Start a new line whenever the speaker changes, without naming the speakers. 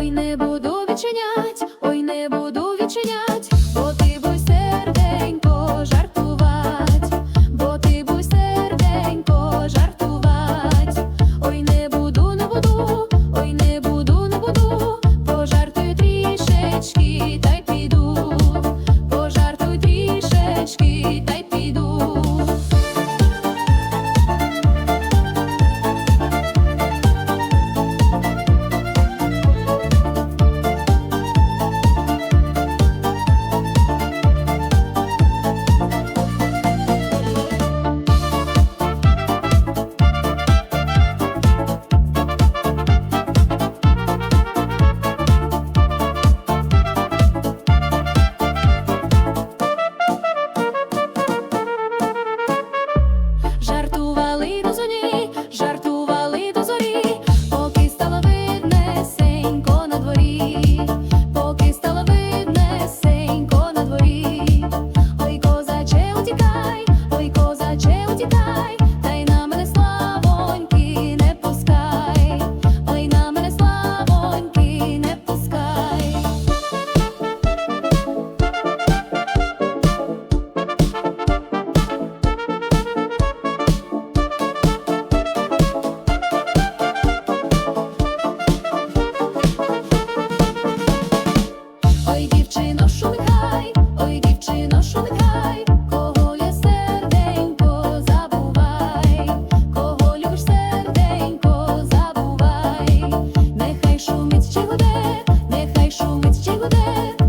й не буду відчинять. дівчино, нехай, ой, дівчино, що кого я серденько забувай, кого любиш серденько забувай, нехай шумить ще буде, нехай шумить ще буде.